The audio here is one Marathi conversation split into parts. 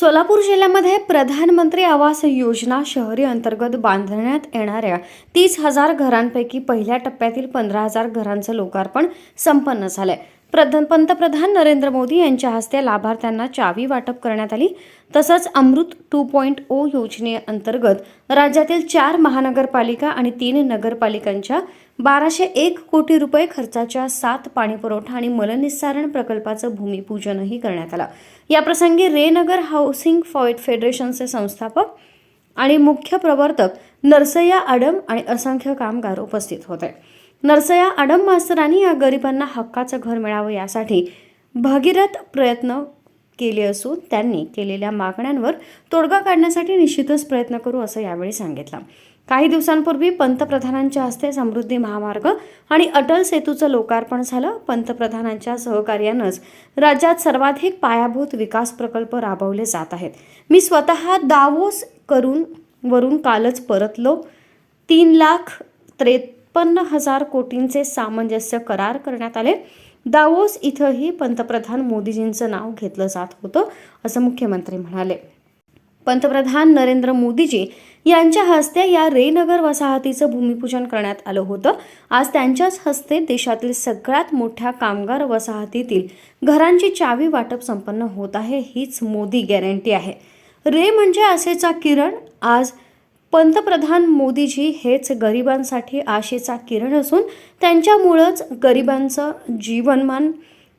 सोलापूर जिल्ह्यामध्ये प्रधानमंत्री आवास योजना शहरी अंतर्गत बांधण्यात येणाऱ्या तीस हजार घरांपैकी पहिल्या टप्प्यातील पंधरा हजार घरांचं लोकार्पण संपन्न झालंय. प्रधान पंतप्रधान नरेंद्र मोदी यांच्या हस्ते लाभार्थ्यांना चावी वाटप करण्यात आली. तसंच अमृत टू पॉईंट ओ योजनेअंतर्गत राज्यातील चार महानगरपालिका आणि तीन नगरपालिकांच्या बाराशे एक कोटी रुपये खर्चाच्या सात पाणीपुरवठा आणि मलनिस्सारण प्रकल्पाचं भूमिपूजनही करण्यात आलं. याप्रसंगी रेनगर हाऊसिंग फॉईट फेडरेशनचे संस्थापक आणि मुख्य प्रवर्तक नरसय्या आडम आणि असंख्य कामगार उपस्थित होते. नरसया आडम मास्तरांनी या गरिबांना हक्काचं घर मिळावं यासाठी भगीरथ प्रयत्न केले असून त्यांनी केलेल्या मागण्यांवर तोडगा काढण्यासाठी निश्चितच प्रयत्न करू असं यावेळी सांगितलं. काही दिवसांपूर्वी पंतप्रधानांच्या हस्ते समृद्धी महामार्ग आणि अटल सेतूचं लोकार्पण झालं. पंतप्रधानांच्या सहकार्यानंच राज्यात सर्वाधिक पायाभूत विकास प्रकल्प राबवले जात आहेत. मी स्वतः दावोस करून वरून कालच परतलो. तीन लाख छप्पन्न हजार कोटींचे सामंजस्य करार करण्यात आले. दावोस इथंही पंतप्रधान मोदीजींचं नाव घेतलं जात होतं असं मुख्यमंत्री म्हणाले. पंतप्रधान नरेंद्र मोदीजी यांच्या हस्ते या रेनगर वसाहतीचं भूमिपूजन करण्यात आलं होतं. आज त्यांच्याच हस्ते देशातील सगळ्यात मोठ्या कामगार वसाहतीतील घरांची चावी वाटप संपन्न होत आहे हीच मोदी गॅरंटी आहे. रे म्हणजे असेचा किरण आज पंतप्रधान मोदीजी हेच गरिबांसाठी आशेचा किरण असून त्यांच्यामुळंच गरिबांचं जीवनमान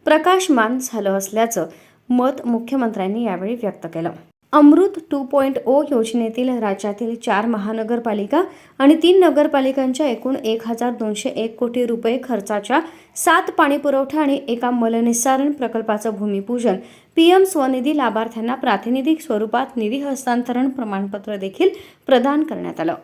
प्रकाशमान झालं असल्याचं मत मुख्यमंत्र्यांनी यावेळी व्यक्त केलं. अमृत टू पॉईंट ओ योजनेतील राज्यातील चार महानगरपालिका आणि तीन नगरपालिकांच्या एकूण एक हजार दोनशे एक कोटी रुपये खर्चाच्या सात पाणीपुरवठा आणि एका मलनिस्सारण प्रकल्पाचं भूमिपूजन. पीएम स्वनिधी लाभार्थ्यांना प्रातिनिधिक स्वरूपात निधी हस्तांतरण प्रमाणपत्र देखील प्रदान करण्यात आलं.